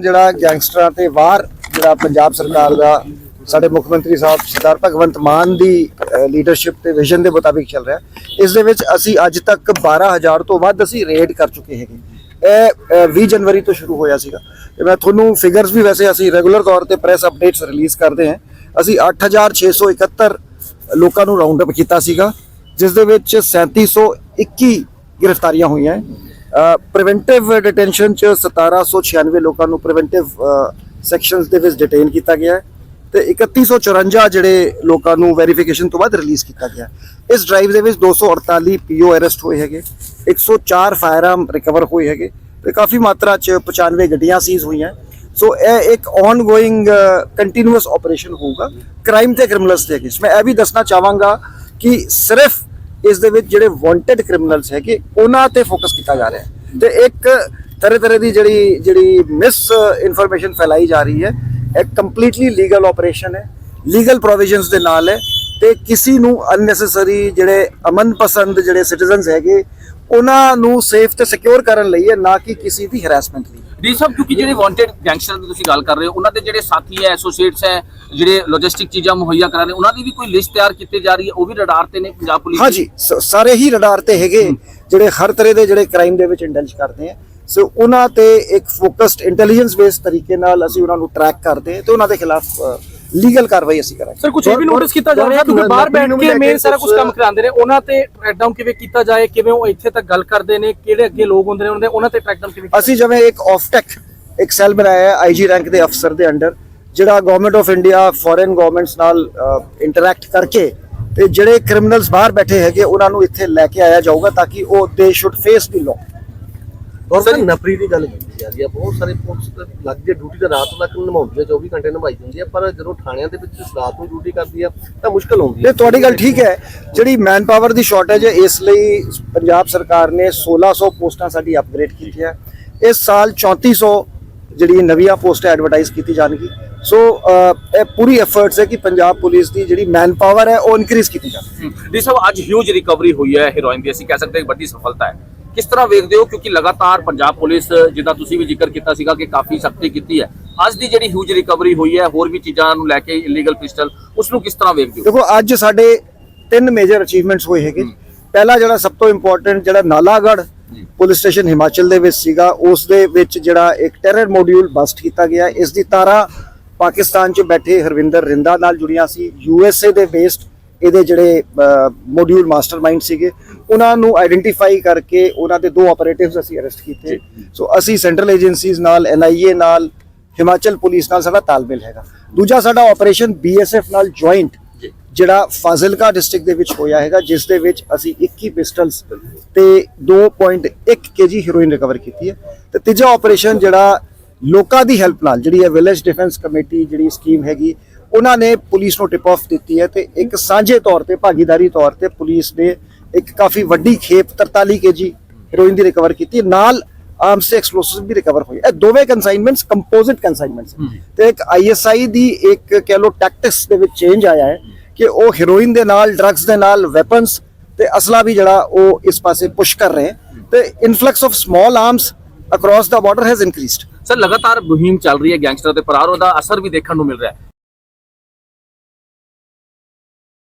ਜਿਹੜਾ ਗੈਂਗਸਟਰਾਂ ਤੇ ਵਾਰ ਜਿਹੜਾ ਪੰਜਾਬ ਸਰਕਾਰ ਦਾ ਸਾਡੇ ਮੁੱਖ ਮੰਤਰੀ ਸਾਹਿਬ ਸਰਦਾਰ ਭਗਵੰਤ ਮਾਨ ਦੀ ਲੀਡਰਸ਼ਿਪ ਤੇ ਵਿਜ਼ਨ ਦੇ ਮੁਤਾਬਿਕ ਚੱਲ ਰਿਹਾ। ਇਸ ਦੇ ਵਿੱਚ ਅਸੀਂ ਅੱਜ ਤੱਕ 12000 ਤੋਂ ਵੱਧ ਅਸੀਂ ਰੇਡ ਕਰ ਚੁੱਕੇ ਹੈਗੇ। ਇਹ ਅ, 20 ਜਨਵਰੀ ਤੋਂ ਸ਼ੁਰੂ ਹੋਇਆ ਸੀਗਾ। ਤੇ ਮੈਂ ਤੁਹਾਨੂੰ ਫਿਗਰਸ ਵੀ ਵੈਸੇ ਅਸੀਂ ਰੈਗੂਲਰ ਤੌਰ ਤੇ ਪ੍ਰੈਸ ਅਪਡੇਟਸ ਰਿਲੀਜ਼ ਕਰਦੇ ਹਾਂ। ਅਸੀਂ 8671 ਲੋਕਾਂ ਨੂੰ ਰਾਉਂਡ ਅਪ ਕੀਤਾ ਸੀਗਾ ਜਿਸ ਦੇ ਵਿੱਚ 3721 ਗ੍ਰਿਫਤਾਰੀਆਂ ਹੋਈਆਂ। ਪ੍ਰੀਵੈਂਟਿਵ ਡਿਟੈਂਸ਼ਨ ਚ 1796 ਲੋਕਾਂ ਨੂੰ ਪ੍ਰੀਵੈਂਟਿਵ ਸੈਕਸ਼ਨਸ ਦੇ ਵਿੱਚ ਡਿਟੇਨ ਕੀਤਾ ਗਿਆ ਹੈ ਤੇ 3154 ਜਿਹੜੇ ਲੋਕਾਂ ਨੂੰ ਵੈਰੀਫਿਕੇਸ਼ਨ ਤੋਂ ਬਾਅਦ ਰਿਲੀਜ਼ ਕੀਤਾ ਗਿਆ ਇਸ ਡਰਾਈਵ ਦੇ ਵਿੱਚ 248 ਪੀਓ ਅਰੈਸਟ ਹੋਏ ਹੈਗੇ 104 ਫਾਇਰਆਰਮ ਰਿਕਵਰ ਹੋਏ ਹੈਗੇ ਤੇ ਕਾਫੀ ਮਾਤਰਾ ਚ 95 ਗੱਡੀਆਂ ਸੀਜ਼ ਹੋਈਆਂ ਸੋ ਇਹ ਇੱਕ ਆਨਗੋਇੰਗ ਕੰਟੀਨਿਊਸ ਆਪਰੇਸ਼ਨ ਹੋਊਗਾ। ਕ੍ਰਾਈਮ ਤੇ ਕ੍ਰਿਮੀਨਲਸ ਦੇ ਅਗੇਂਸਟ ਮੈਂ ਇਹ ਵੀ ਦੱਸਣਾ ਚਾਹਾਂਗਾ ਕਿ ਸਿਰਫ ਇਸ ਦੇ ਵਿੱਚ ਜਿਹੜੇ ਵਾਂਟਡ ਕ੍ਰਿਮੀਨਲਸ ਹੈਗੇ, ਉਹਨਾਂ ਤੇ ਫੋਕਸ ਕੀਤਾ ਜਾ ਰਿਹਾ ਹੈ। ਤੇ ਇੱਕ ਤਰ੍ਹਾਂ ਤਰ੍ਹਾਂ ਦੀ ਜਿਹੜੀ ਜਿਹੜੀ ਮਿਸ ਇਨਫੋਰਮੇਸ਼ਨ ਫੈਲਾਈ ਜਾ ਰਹੀ ਹੈ, ਇਹ ਕੰਪਲੀਟਲੀ ਲੀਗਲ ਆਪਰੇਸ਼ਨ ਹੈ ਲੀਗਲ ਪ੍ਰੋਵੀਜ਼ਨਸ ਦੇ ਨਾਲ ਹੈ, ਤੇ ਕਿਸੇ ਨੂੰ ਅਨਨੈਸੈਸਰੀ ਜਿਹੜੇ ਅਮਨ ਪਸੰਦ ਜਿਹੜੇ ਸਿਟੀਜ਼ਨਸ ਹੈਗੇ, ਉਹਨਾਂ ਨੂੰ ਸੇਫ ਤੇ ਸਿਕਿਉਰ ਕਰਨ ਲਈ ਹੈ, ਨਾ ਕਿ ਕਿਸੇ ਦੀ ਹਰੈਸਮੈਂਟ ਲਈ। ਡੀ ਸਾਹਿਬ ਕਿਉਂਕਿ ਜਿਹੜੇ ਵਾਂਟਡ ਗੈਂਗਸਟਰ ਦੀ ਤੁਸੀਂ ਗੱਲ ਕਰ ਰਹੇ ਹੋ ਉਹਨਾਂ ਦੇ ਜਿਹੜੇ ਸਾਥੀ ਹੈ ਐਸੋਸੀਏਟਸ ਹੈ ਜਿਹੜੇ ਲੌਜਿਸਟਿਕ ਚੀਜ਼ਾਂ ਮੁਹੱਈਆ ਕਰਾ ਰਹੇ ਉਹਨਾਂ ਦੀ ਵੀ ਕੋਈ ਲਿਸਟ ਤਿਆਰ ਕੀਤੀ ਜਾ ਰਹੀ ਹੈ ਉਹ ਵੀ ਰਡਾਰ ਤੇ ਨੇ ਪੰਜਾਬ ਪੁਲਿਸ? ਹਾਂਜੀ ਸਾਰੇ ਹੀ ਰਡਾਰ ਤੇ ਹੈਗੇ ਜਿਹੜੇ ਹਰ ਤਰ੍ਹਾਂ ਦੇ ਜਿਹੜੇ ਕ੍ਰਾਈਮ ਦੇ ਵਿੱਚ ਇੰਡਲਜ ਕਰਦੇ ਆ ਸੋ ਉਹਨਾਂ ਤੇ ਇੱਕ ਫੋਕਸਡ ਇੰਟੈਲੀਜੈਂਸ ਬੇਸਡ ਤਰੀਕੇ ਨਾਲ ਅਸੀਂ ਉਹਨਾਂ ਨੂੰ ਟਰੈਕ ਕਰਦੇ ਤੇ ਉਹਨਾਂ ਦੇ ਖਿਲਾਫ ਲੀਗਲ ਕਾਰਵਾਈ ਅਸੀਂ ਕਰਾਂਗੇ। ਸਰ ਕੁਝ ਇਹ ਵੀ ਨੋਟਿਸ ਕੀਤਾ ਜਾ ਰਿਹਾ ਕਿਉਂਕਿ ਬਾਹਰ ਬੈਠ ਕੇ ਮੇਨ ਸਾਰਾ ਕੁਝ ਕੰਮ ਕਰਾਉਂਦੇ ਨੇ ਉਹਨਾਂ ਤੇ ਟਰੈਕ ਡਾਊਨ ਕਿਵੇਂ ਕੀਤਾ ਜਾਏ ਕਿਵੇਂ ਉਹ ਇੱਥੇ ਤੱਕ ਗੱਲ ਕਰਦੇ ਨੇ ਕਿਹੜੇ ਅੱਗੇ ਲੋਕ ਹੁੰਦੇ ਨੇ ਉਹਨਾਂ ਦੇ ਉਹਨਾਂ ਤੇ ਟਰੈਕ ਡਾਊਨ ਕਿਵੇਂ ਅਸੀਂ ਜਿਵੇਂ ਇੱਕ ਆਫਟੈਕ ਇੱਕ ਸੈੱਲ ਬਣਾਇਆ ਹੈ ਆਈਜੀ ਰੈਂਕ ਦੇ ਅਫਸਰ ਦੇ ਅੰਡਰ ਜਿਹੜਾ government of India foreign governments ਨਾਲ ਇੰਟਰੈਕਟ ਕਰਕੇ ਤੇ ਜਿਹੜੇ ਕ੍ਰਿਮੀਨਲਸ ਬਾਹਰ ਬੈਠੇ ਹੈਗੇ ਉਹਨਾਂ ਨੂੰ ਇੱਥੇ ਲੈ ਕੇ ਆਇਆ ਜਾਊਗਾ ਤਾਂ ਕਿ ਉਹ ਦੇ ਸ਼ੁੱਡ ਫੇਸ ਦੀ ਲਾਅ ਔਰ ਸਰ ਨਫਰੀ ਦੀ ਗੱਲ ਜਾ ਰਹੀ ਆ। ਬਹੁਤ ਸਾਰੇ ਪੁਲਿਸ ਤੇ ਲੱਗਦੀ ਡਿਊਟੀ ਤਾਂ ਰਾਤ ਤੱਕ ਨਿਭਾਉਂਦੀ ਆ 24 ਘੰਟੇ ਨਿਭਾਈ ਜਾਂਦੀ ਆ। ਪਰ ਜਦੋਂ ਥਾਣਿਆਂ ਦੇ ਵਿੱਚ ਰਾਤ ਨੂੰ ਡਿਊਟੀ ਕਰਦੀ ਆ ਤਾਂ ਮੁਸ਼ਕਲ ਹੁੰਦੀ ਆ। ਤੁਹਾਡੀ ਗੱਲ ਠੀਕ ਹੈ। ਜਿਹੜੀ ਮੈਨ ਪਾਵਰ ਦੀ ਸ਼ਾਰਟੇਜ ਹੈ ਇਸ ਲਈ ਪੰਜਾਬ ਸਰਕਾਰ ਨੇ 1600 ਪੋਸਟਾਂ ਸਾਡੀ ਅਪਗ੍ਰੇਡ ਕੀਤੀਆਂ। ਇਸ ਸਾਲ 3400 ਜਿਹੜੀ ਨਵੀਆਂ ਪੋਸਟਾਂ ਐਡਵਰਟਾਈਜ਼ ਕੀਤੀ ਜਾਣਗੀ। ਸੋ ਇਹ ਪੂਰੀ ਐਫਰਟਸ ਹੈ ਕਿ ਪੰਜਾਬ ਪੁਲਿਸ ਦੀ ਜਿਹੜੀ ਮੈਨ ਪਾਵਰ ਹੈ ਉਹ ਇਨਕਰੀਜ਼ ਕੀਤੀ ਜਾਵੇ। ਡੀ ਸਾਹਿਬ ਅੱਜ ਹਿਊਜ ਰਿਕਵਰੀ ਹੋਈ ਹੈ ਹੀਰੋਇਨ ਦੀ। ਅਸੀਂ ਕਹਿ ਸਕਦੇ ਹਾਂ ਇੱਕ ਵੱਡੀ ਸਫਲਤਾ ਹੈ। ਕਿਸ ਤਰ੍ਹਾਂ ਵੇਖਦੇ ਹੋ? ਕਿਉਂਕਿ ਲਗਾਤਾਰ ਪੰਜਾਬ ਪੁਲਿਸ ਜਿੱਦਾਂ ਤੁਸੀਂ ਵੀ ਜ਼ਿਕਰ ਕੀਤਾ ਸੀਗਾ ਕਿ ਕਾਫੀ ਸਖਤੀ ਕੀਤੀ ਹੈ। ਅੱਜ ਦੀ ਜਿਹੜੀ ਹਿਊਜ ਰਿਕਵਰੀ ਹੋਈ ਹੈ ਹੋਰ ਵੀ ਚੀਜ਼ਾਂ ਨੂੰ ਲੈ ਕੇ ਇਲੀਗਲ ਪਿਸਟਲ ਉਸ ਨੂੰ ਕਿਸ ਤਰ੍ਹਾਂ ਵੇਖਦੇ ਹੋ? ਦੇਖੋ ਅੱਜ ਸਾਡੇ ਤਿੰਨ ਮੇਜਰ ਅਚੀਵਮੈਂਟਸ ਹੋਏ ਹੈਗੇ। ਪਹਿਲਾ ਜਿਹੜਾ ਸਭ ਤੋਂ ਇੰਪੋਰਟੈਂਟ ਜਿਹੜਾ ਨਾਲਾਗੜ੍ਹ ਜੀ। ਪੁਲਿਸ ਸਟੇਸ਼ਨ ਹਿਮਾਚਲ ਦੇ ਵਿੱਚ ਸੀਗਾ ਉਸ ਦੇ ਵਿੱਚ ਜਿਹੜਾ ਇੱਕ ਟੈਰਰ ਮੋਡਿਊਲ ਬਸਟ ਕੀਤਾ ਗਿਆ। ਇਸ ਦੀ ਤਾਰਾ ਪਾਕਿਸਤਾਨ 'ਚ ਬੈਠੇ ਹਰਵਿੰਦਰ ਰਿੰਦਾ ਨਾਲ ਜੁੜੀਆਂ ਸੀ। ਯੂਐਸਏ ਦੇ ਬੇਸਡ ਇਹਦੇ ਜਿਹੜੇ ਮੋਡਿਊਲ ਮਾਸਟਰਮਾਈਂਡ ਸੀਗੇ ਉਹਨਾਂ ਨੂੰ ਆਇਡੈਂਟੀਫਾਈ ਕਰਕੇ ਉਹਨਾਂ ਦੇ ਦੋ ਆਪਰੇਟਿਵਸ ਅਸੀਂ ਅਰੈਸਟ ਕੀਤੇ। ਸੋ ਅਸੀਂ ਸੈਂਟਰਲ ਏਜੰਸੀਜ਼ ਨਾਲ ਐਨਆਈਏ ਨਾਲ ਹਿਮਾਚਲ ਪੁਲਿਸ ਨਾਲ ਸਾਡਾ ਤਾਲਮੇਲ ਹੈਗਾ। ਦੂਜਾ ਸਾਡਾ ਆਪਰੇਸ਼ਨ ਬੀਐਸਐਫ ਨਾਲ ਜੁਆਇੰਟ ਜਿਹੜਾ ਫਾਜ਼ਿਲਕਾ ਡਿਸਟ੍ਰਿਕਟ ਦੇ ਵਿੱਚ ਹੋਇਆ ਹੈਗਾ ਜਿਸ ਦੇ ਵਿੱਚ ਅਸੀਂ 21 ਪਿਸਟਲਸ ਤੇ 2.1 ਕੇਜੀ ਹੈਰੋਇਨ ਰਿਕਵਰ ਕੀਤੀ ਹੈ। ਤੇ ਤੀਜਾ ਆਪਰੇਸ਼ਨ ਜਿਹੜਾ ਲੋਕਾਂ ਦੀ ਹੈਲਪ ਨਾਲ ਜਿਹੜੀ ਹੈ ਵਿਲੇਜ ਡਿਫੈਂਸ ਕਮੇਟੀ ਜਿਹੜੀ ਸਕੀਮ ਹੈਗੀ ਉਹਨਾਂ ਨੇ ਪੁਲਿਸ ਨੂੰ ਟਿਪ ਆਫ ਦਿੱਤੀ ਹੈ ਤੇ ਇੱਕ ਸਾਂਝੇ ਤੌਰ ਤੇ ਭਾਗੀਦਾਰੀ ਤੌਰ ਤੇ ਪੁਲਿਸ ਨੇ ਇੱਕ ਕਾਫੀ ਵੱਡੀ ਖੇਪ 43 ਕੇਜੀ ਹੈਰੋਇਨ ਦੀ ਰਿਕਵਰ ਕੀਤੀ। ਨਾਲ ਆਰਮਸ ਤੇ ਐਕਸਪਲੋਸਿਵ ਵੀ ਰਿਕਵਰ ਹੋਏ। ਇਹ ਦੋਵੇਂ ਕਨਸਾਈਨਮੈਂਟਸ ਕੰਪੋਜ਼ਿਟ ਕਨਸਾਈਨਮੈਂਟਸ ਤੇ ਇੱਕ ਆਈਐਸਆਈ ਦੀ ਇੱਕ ਕਹਿ ਲੋ ਟੈਕਟਿਕਸ ਦੇ ਵਿੱਚ ਚੇਂਜ ਆਇਆ ਹੈ ਕਿ ਉਹ ਹੈਰੋਇਨ ਦੇ ਨਾਲ ਡਰੱਗਸ ਦੇ ਨਾਲ ਵੈਪਨਸ ਤੇ ਅਸਲਾ ਵੀ ਜਿਹੜਾ ਉਹ ਇਸ ਪਾਸੇ ਪੁਸ਼ ਕਰ ਰਹੇ ਤੇ influx of small arms across the border has increased sir ਲਗਾਤਾਰ ਮੁਹਿੰਮ ਚੱਲ ਰਹੀ ਹੈ ਗੈਂਗਸਟਰ ਤੇ ਫਰਾਰ ਉਹਦਾ ਅਸਰ ਵੀ ਦੇਖਣ ਨੂੰ ਮਿਲ ਰਿਹਾ ਹੈ।